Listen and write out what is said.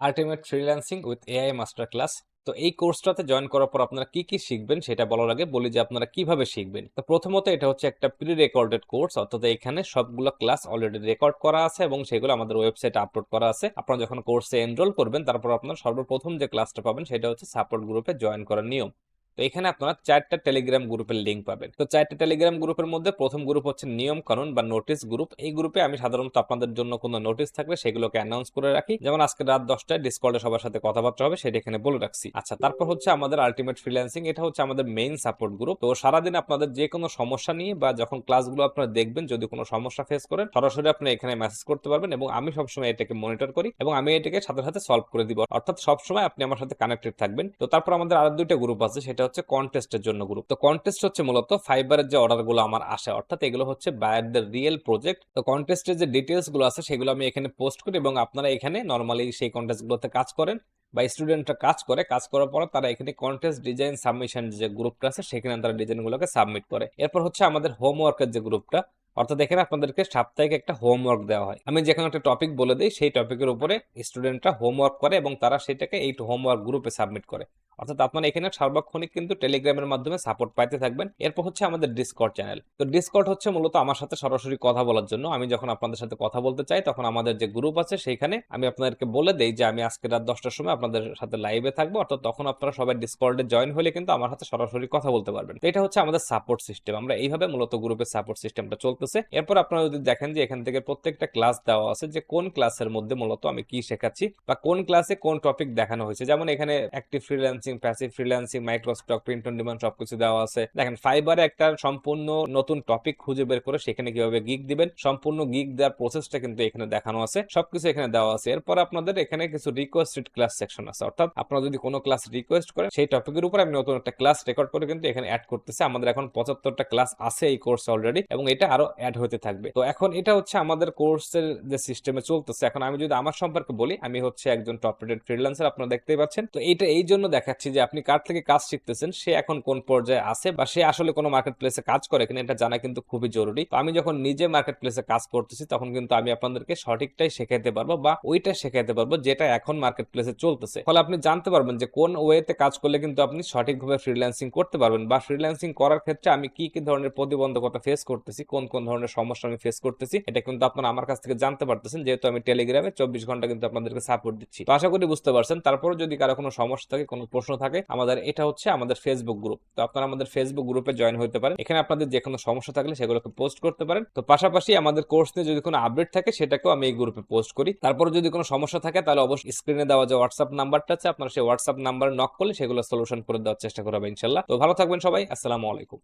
Ultimate freelancing with AI master class তো এই কোর্সটাতে join করার পর আপনারা কি কি শিখবেন সেটা বলার আগে বলি যে আপনারা কীভাবে শিখবেন। তো প্রথমত এটা হচ্ছে একটা প্রি রেকর্ডেড কোর্স অর্থাৎ এখানে সবগুলো ক্লাস অলরেডি রেকর্ড করা আছে এবং সেগুলো আমাদের ওয়েবসাইটে আপলোড করা আছে। আপনারা যখন কোর্সে এনরোল করবেন, তারপর আপনারা সর্বপ্রথম যে ক্লাসটা পাবেন সেটা হচ্ছে সাপোর্ট গ্রুপে জয়েন করার নিয়ম। তো এখানে আপনারা চারটা টেলিগ্রাম গ্রুপের লিঙ্ক পাবেন। তো চারটা টেলিগ্রাম গ্রুপের মধ্যে প্রথম গ্রুপ হচ্ছে নিয়ম কানুন বা নোটিশ গ্রুপ এই গ্রুপে আমি সাধারণত আপনাদের জন্য কোনো নোটিশ থাকলে সেগুলোকে অ্যানাউন্স করে রাখি। যেমন আজকে রাত দশটায় ডিসকর্ডে সবার সাথে কথাবার্তা হবে, সেটা এখানে বলে রাখছি। আচ্ছা তারপর হচ্ছে আমাদের আলটিমেট ফ্রিল্যান্সিং এটা হচ্ছে আমাদের মেইন সাপোর্ট গ্রুপ তো সারাদিন আপনাদের যে কোনো সমস্যা নিয়ে বা যখন ক্লাসগুলো আপনারা দেখবেন, যদি কোনো সমস্যা ফেস করেন, সরাসরি আপনি এখানে মেসেজ করতে পারবেন এবং আমি সবসময় এটাকে মনিটর করি এবং আমি এটাকে সাথে সাথে সলভ করে দিব। অর্থাৎ সবসময় আপনি আমার সাথে কানেক্টেড থাকবেন। তো তারপর আমাদের আরও দুইটা গ্রুপ আছে, সেটা হচ্ছে কন্টেস্টের জন্য গ্রুপ তো কন্টেস্ট হচ্ছে মূলত ফাইবারের যে অর্ডারগুলো আমার আসে, অর্থাৎ এগুলো হচ্ছে বায়ারদের রিয়েল প্রজেক্ট তো কন্টেস্টের যে ডিটেলসগুলো আছে, সেগুলো আমি এখানে পোস্ট করি এবং আপনারা এখানে নর্মালি সেই কন্টেস্ট গুলোতে কাজ করেন বা স্টুডেন্টরা কাজ করে। কাজ করার পর তারা এখানে কন্টেস্ট ডিজাইন সাবমিশন যে গ্রুপটা আছে, সেখানে তারা ডিজাইন গুলোকে সাবমিট করে। এরপর হচ্ছে আমাদের হোমওয়ার্কের যে গ্রুপটা অর্থাৎ এখানে আপনাদেরকে সাপ্তাহিক একটা হোমওয়ার্ক দেওয়া হয়। আমি যেখানে একটা টপিক বলে দিই, সেই টপিকের উপরে স্টুডেন্টরা হোমওয়ার্ক করে এবং তারা সেটাকে এই হোমওয়ার্ক গ্রুপে সাবমিট করে। অর্থাৎ আপনারা এখানে সার্বক্ষণিক কিন্তু টেলিগ্রামের মাধ্যমে সাপোর্ট পাইতে থাকবেন। এরপর হচ্ছে আমাদের ডিসকর্ড চ্যানেল তো ডিসকর্ড হচ্ছে মূলত আমার সাথে সরাসরি কথা বলার জন্য। আমি যখন আপনাদের সাথে কথা বলতে চাই, তখন আমাদের যে গ্রুপ আছে, সেইখানে আমি আপনাদেরকে বলে দেই যে আমি আজকে রাত দশটার সময় আপনাদের সাথে লাইভে থাকব। অর্থাৎ তখন আপনারা সবাই ডিসকর্ডে জয়েন হলে কিন্তু আমার সাথে সরাসরি কথা বলতে পারবেন। এটা হচ্ছে আমাদের সাপোর্ট সিস্টেম আমরা এইভাবে মূলত গ্রুপের সাপোর্ট সিস্টেমটা চলতেছে। এরপর আপনারা যদি দেখেন যে এখান থেকে প্রত্যেকটা ক্লাস দেওয়া আছে, যে কোন ক্লাসের মধ্যে মূলত আমি কি শেখাচ্ছি বা কোন ক্লাসে কোন টপিক দেখানো হয়েছে। যেমন এখানে active freelancing passive freelancing microstock print on demand সবকিছু দেওয়া আছে। দেখেন ফাইবারে একটা সম্পূর্ণ নতুন টপিক খুঁজে বের করে সেখানে কীভাবে গিগ দিবেন, সম্পূর্ণ গিগ দেওয়ার প্রসেসটা কিন্তু এখানে দেখানো আছে, সবকিছু এখানে দেওয়া আছে। এরপর আপনাদের এখানে কিছু রিকোয়েস্টেড ক্লাস সেকশন আছে। অর্থাৎ আপনারা যদি কোনো ক্লাস রিকোয়েস্ট করেন, সেই টপিকের উপর আমি নতুন একটা ক্লাস রেকর্ড করে কিন্তু এখানে অ্যাড করতেছে। আমাদের এখন পঁচাত্তরটা ক্লাস আছে এই কোর্স অলরেডি এবং এটা আরও অ্যাড হতে থাকবে। তো এখন এটা হচ্ছে আমাদের কোর্সের যে সিস্টেমে চলতেছে। এখন আমি যদি আমার সম্পর্কে বলি, আমি হচ্ছে একজন টপ রেটেড ফ্রিল্যান্সার আপনারা দেখতেই পাচ্ছেন। তো এটা এই জন্য দেখাচ্ছি যে আপনি কার থেকে কাজ শিখতেছেন, সে এখন কোন পর্যায়ে আছে বা সে আসলে কোনো মার্কেট প্লেসে কাজ করে কিনা এটা জানা কিন্তু খুবই জরুরি। তো আমি যখন নিজে মার্কেট প্লেসে কাজ করতেছি তখন কিন্তু আমি আপনাদেরকে সঠিকটাই শেখাইতে পারব বা ওইটা শেখাইতে পারব যেটা এখন মার্কেট প্লেসে চলতেছে। ফলে আপনি জানতে পারবেন যে কোন ওয়েতে কাজ করলে কিন্তু আপনি সঠিকভাবে ফ্রিল্যান্সিং করতে পারবেন বা ফ্রিল্যান্সিং করার ক্ষেত্রে আমি কি কি ধরনের প্রতিবন্ধকতা ফেস করতেছি, কোন কোন ধরনের সমস্যা আমি ফেস করতেছি, এটা কিন্তু আপনারা আমার কাছ থেকে জানতে পারতেছেন। যেহেতু আমি টেলিগ্রামে চব্বিশ ঘণ্টা কিন্তু আপনাদেরকে সাপোর্ট দিচ্ছি। তো আশা করি বুঝতে পারছেন। তারপরে যদি কারও কোনো সমস্যা থাকে, কোনো প্রশ্ন থাকে, আমাদের, এটা হচ্ছে আমাদের ফেসবুক গ্রুপ তো আপনারা আমাদের ফেসবুক গ্রুপে জয়েন হতে পারেন। এখানে আপনাদের যে কোনো সমস্যা থাকলে সেগুলোকে পোস্ট করতে পারেন। তো পাশাপাশি আমাদের কোর্স নিয়ে যদি কোনো আপডেট থাকে, সেটাকেও আমি এই গ্রুপে পোস্ট করি। তারপরে যদি কোনো সমস্যা থাকে, তাহলে অবশ্যই স্ক্রিনে দেওয়া যে হোয়াটসঅ্যাপ নাম্বারটা আছে, আপনারা সেই হোয়াটসঅ্যাপ নাম্বার নক করলে সেগুলো সলিউশন করে দেওয়ার চেষ্টা করবেন ইনশাল্লাহ। তো ভালো থাকবেন সবাই, আসসালামু আলাইকুম।